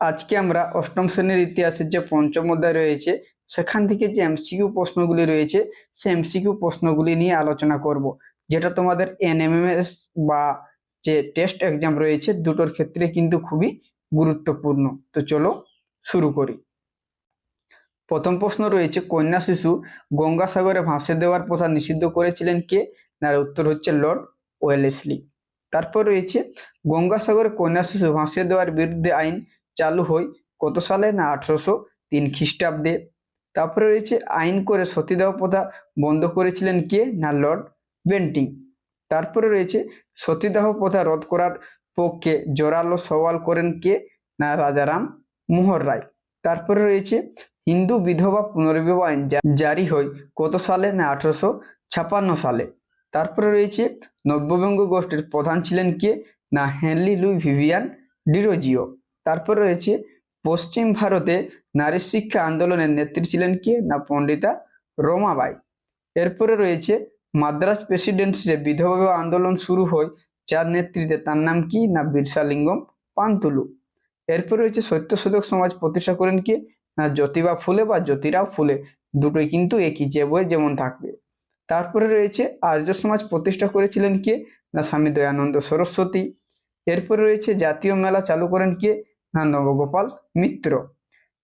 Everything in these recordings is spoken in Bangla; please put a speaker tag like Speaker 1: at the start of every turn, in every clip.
Speaker 1: আজকে আমরা অষ্টম শ্রেণির ইতিহাসের যে পঞ্চম অধ্যায় রয়েছে, সেখান থেকে যে এমসিকিউ প্রশ্নগুলি রয়েছে সেই এমসিকিউ প্রশ্নগুলি নিয়ে আলোচনা করব। যেটা তোমাদের এনএমএমএস বা যে টেস্ট এক্সাম রয়েছে, দুটোর ক্ষেত্রে কিন্তু খুবই গুরুত্বপূর্ণ। তো চলো শুরু করি। প্রথম প্রশ্ন রয়েছে, কন্যা শিশু গঙ্গাসাগরে ভাসে দেওয়ার প্রথা নিষিদ্ধ করেছিলেন কে? তার উত্তর হচ্ছে লর্ড ওয়েলেসলি। তারপর রয়েছে, গঙ্গাসাগরে কন্যা শিশু ভাসিয়ে দেওয়ার বিরুদ্ধে আইন চালু হয় কত সালে? না, আঠারোশো তিন খ্রিস্টাব্দে। তারপরে রয়েছে আইন করে সতীদাহ প্রথা বন্ধ করেছিলেন কে? না, লর্ড বেন্টিং। তারপরে রয়েছে সতীদাহ প্রথা রদ করার পক্ষে জোরালো সওয়াল করেন কে? না, রাজারাম মোহর রায়। তারপরে রয়েছে হিন্দু বিধবা পুনর্বিবাহ আইন জারি হয় কত সালে? না, আঠারোশো ছাপান্ন সালে। তারপরে রয়েছে নব্যবঙ্গ গোষ্ঠীর প্রধান ছিলেন কে? না হেনলি লুই ভিভিয়ান ডিরোজিও। তারপর রয়েছে, পশ্চিম ভারতে নারী শিক্ষা আন্দোলনের নেত্রী ছিলেন কে? না, পণ্ডিতা রমাবাই এরপরে রয়েছে মাদ্রাজ প্রেসিডেন্সিতে বিধবা আন্দোলন শুরু হয় যার নেতৃত্বে তার নাম কি? না, বিরসালিঙ্গম পান্তুলু। এরপরে রয়েছে সত্য শতক সমাজ প্রতিষ্ঠা করেন কে? না, জ্যোতিবা ফুলে বা জ্যোতিরাও ফুলে, দুটোই কিন্তু একই, যে বই যেমন থাকবে। তারপরে রয়েছে, আর্য সমাজ প্রতিষ্ঠা করেছিলেন কে? না, স্বামী দয়ানন্দ সরস্বতী। এরপরে রয়েছে, জাতীয় মেলা চালু করেন কে? নবগোপাল মিত্র।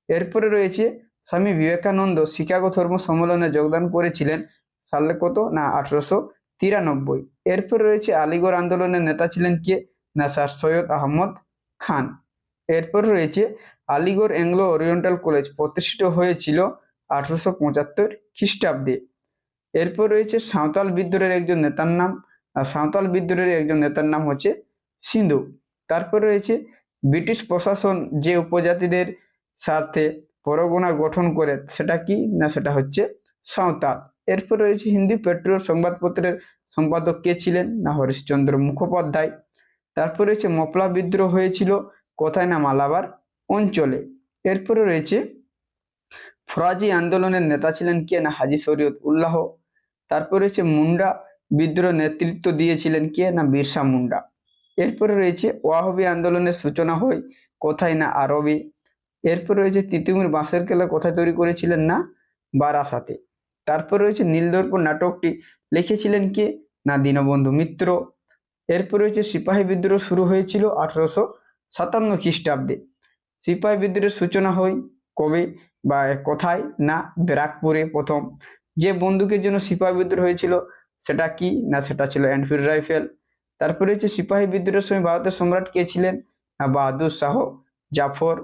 Speaker 1: এরপরে রয়েছে স্বামী বিবেকানন্দ শিকাগো ধর্ম সম্মেলনে যোগদান করেছিলেন সালে কত না আঠারোশো তিরানব্বই। এরপরে রয়েছে আলিগড় আন্দোলনের নেতা ছিলেন কে? না স্যার, সৈয়দ আহমদ খান। এরপর রয়েছে আলিগড় অ্যাংলো ওরিয়েন্টাল কলেজ প্রতিষ্ঠিত হয়েছিল আঠারোশো পঁচাত্তর খ্রিস্টাব্দে। এরপর রয়েছে সাঁওতাল বিদ্রোহের একজন নেতার নাম সাঁওতাল বিদ্রোহের একজন নেতার নাম হচ্ছে সিন্ধু। তারপর রয়েছে ব্রিটিশ প্রশাসন যে উপজাতিদের স্বার্থে পরগনা গঠন করে, সেটা কি না সেটা হচ্ছে সাঁওতাল? এরপর রয়েছে হিন্দি পেট্রোল সংবাদপত্রের সম্পাদক কে ছিলেন? না, হরিশচন্দ্র মুখোপাধ্যায়। তারপর রয়েছে মপলা বিদ্রোহ হয়েছিল কোথায় না মালাবার অঞ্চলে। এরপরে রয়েছে ফরাজি আন্দোলনের নেতা ছিলেন কে? না, হাজি শরীয়ত উল্লাহ। তারপর রয়েছে মুন্ডা বিদ্রোহ নেতৃত্ব দিয়েছিলেন কে? না, বিরসা মুন্ডা। এরপরে রয়েছে ওয়াহবি আন্দোলনের সূচনা হয়, কোথায় না আরবে? এরপর রয়েছে তিতুমির বাঁশের কেলা কোথায় তৈরি করেছিলেন না? বারাসাতে। তারপর রয়েছে নীলদর্পণ নাটকটি, লিখেছিলেন কে? না, দীনবন্ধু মিত্র। এরপর রয়েছে সিপাহী বিদ্রোহ শুরু হয়েছিল আঠারোশো সাতান্ন খ্রিস্টাব্দে। সিপাহী বিদ্রোহের সূচনা হয় কবে বা কোথায় না ব্যারাকপুরে প্রথম? যে বন্দুকের জন্য সিপাহী বিদ্রোহ হয়েছিল, সেটা কি? না, সেটা ছিল এনফিল্ড রাইফেল। তারপরে হচ্ছে সিপাহী বিদ্রোহের সময় ভারতের সম্রাট কে ছিলেন? বাহাদুর শাহ, জাফর।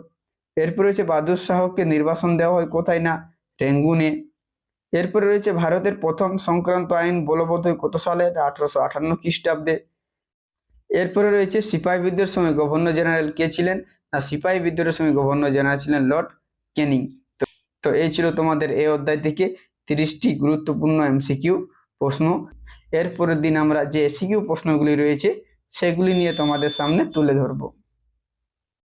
Speaker 1: এরপরে হচ্ছে বাহাদুর শাহকে নির্বাসন দেওয়া হয় কোথায় না? রেঙ্গুনে। এরপরে রয়েছে ভারতের প্রথম সংক্রান্ত আইন বলবৎ হয় কত সালে? আঠারোশো আটান্ন খ্রিস্টাব্দে। এরপরে রয়েছে সিপাহী বিদ্রোহের সময় গভর্নর জেনারেল কে ছিলেন? না, সিপাহী বিদ্রোহের সময় গভর্নর জেনারেল ছিলেন লর্ড ক্যানিং তো তো এই ছিল তোমাদের এই অধ্যায় থেকে তিরিশটি গুরুত্বপূর্ণ এমসিকিউ প্রশ্ন। এরপরের দিন আমরা যে সিকিউ প্রশ্নগুলি রয়েছে সেগুলি নিয়ে তোমাদের সামনে তুলে ধরবো।